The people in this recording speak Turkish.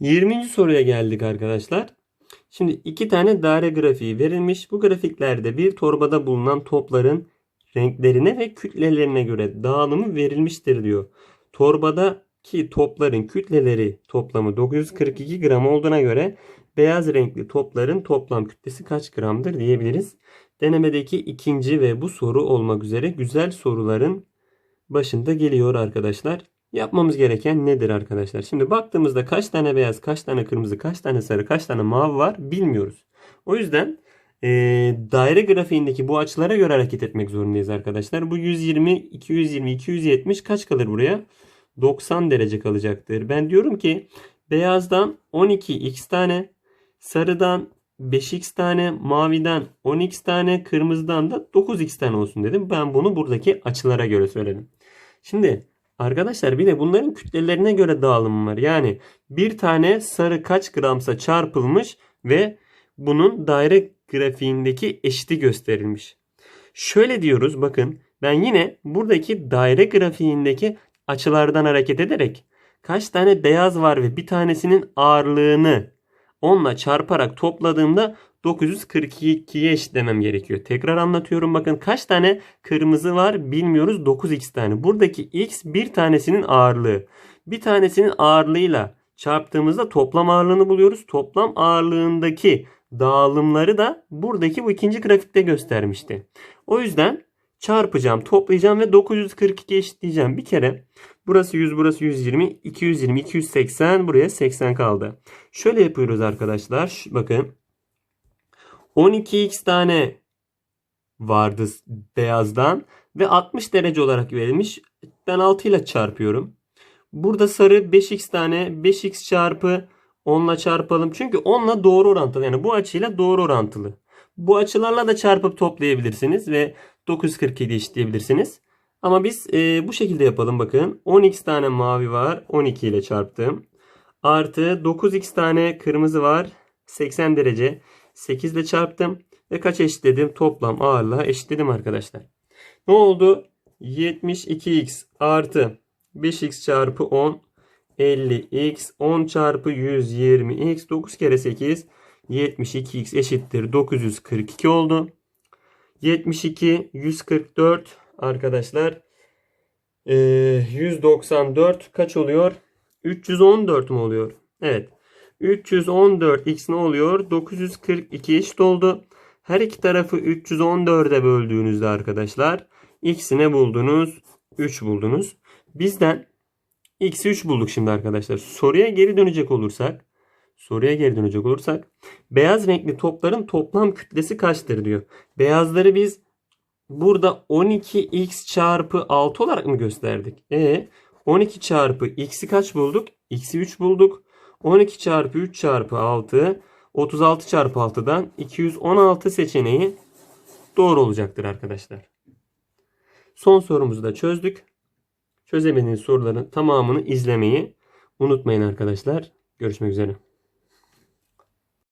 20. soruya geldik arkadaşlar. Şimdi iki tane daire grafiği verilmiş. Bu grafiklerde bir torbada bulunan topların renklerine ve kütlelerine göre dağılımı verilmiştir diyor. Torbadaki topların kütleleri toplamı 942 gram olduğuna göre beyaz renkli topların toplam kütlesi kaç gramdır diyebiliriz. Denemedeki ikinci ve bu soru olmak üzere güzel soruların başında geliyor arkadaşlar. Yapmamız gereken nedir arkadaşlar? Şimdi baktığımızda kaç tane beyaz, kaç tane kırmızı, kaç tane sarı, kaç tane mavi var bilmiyoruz. O yüzden e, daire grafiğindeki bu açılara göre hareket etmek zorundayız arkadaşlar. Bu 120, 220, 270 kaç kalır buraya? 90 derece kalacaktır. Ben diyorum ki beyazdan 12x tane, sarıdan 5x tane, maviden 10x tane, kırmızıdan da 9x tane olsun dedim. Ben bunu buradaki açılara göre söyledim. Şimdi arkadaşlar bir de bunların kütlelerine göre dağılım var. Yani bir tane sarı kaç gramsa çarpılmış ve bunun daire grafiğindeki eşiti gösterilmiş. Şöyle diyoruz bakın ben yine buradaki daire grafiğindeki açılardan hareket ederek kaç tane beyaz var ve bir tanesinin ağırlığını onunla çarparak topladığımda 942'ye eşitlemem gerekiyor. Tekrar anlatıyorum bakın kaç tane kırmızı var bilmiyoruz 9x tane. Buradaki x bir tanesinin ağırlığı. Bir tanesinin ağırlığıyla çarptığımızda toplam ağırlığını buluyoruz. Toplam ağırlığındaki dağılımları da buradaki bu ikinci grafikte göstermişti. O yüzden çarpacağım, toplayacağım ve 942 eşitleyeceğim. Bir kere burası 100, burası 120, 220, 280 buraya 80 kaldı. Şöyle yapıyoruz arkadaşlar. Bakın 12x tane vardı beyazdan ve 60 derece olarak verilmiş. Ben 6 ile çarpıyorum. Burada sarı 5x tane 5x çarpı 10 ile çarpalım. Çünkü 10 ile doğru orantılı. Yani bu açıyla doğru orantılı. Bu açılarla da çarpıp toplayabilirsiniz ve 947 eşitleyebilirsiniz. Ama biz e, bu şekilde yapalım bakın. 10x tane mavi var. 12 ile çarptım. Artı 9x tane kırmızı var. 80 derece. 8 ile çarptım. Ve kaç eşitledim? Toplam ağırlığa eşitledim arkadaşlar. Ne oldu? 72x artı 5x çarpı 10 50x 10 çarpı 120x 9 kere 8 72x eşittir 942 oldu. 72 144 arkadaşlar Ee, 194 kaç oluyor? 314 mu oluyor? Evet. 314x ne oluyor? 942 eşit oldu. Her iki tarafı 314'e böldüğünüzde arkadaşlar x'i ne buldunuz? 3 buldunuz. Bizden x'i 3 bulduk şimdi arkadaşlar. Soruya geri dönecek olursak soruya geri dönecek olursak beyaz renkli topların toplam kütlesi kaçtır diyor. Beyazları biz burada 12x çarpı 6 olarak mı gösterdik? E 12 çarpı x'i kaç bulduk? x'i 3 bulduk. 12 çarpı 3 çarpı 6 36 çarpı 6'dan 216 seçeneği doğru olacaktır arkadaşlar. Son sorumuzu da çözdük. Çözemediğiniz soruların tamamını izlemeyi unutmayın arkadaşlar. Görüşmek üzere.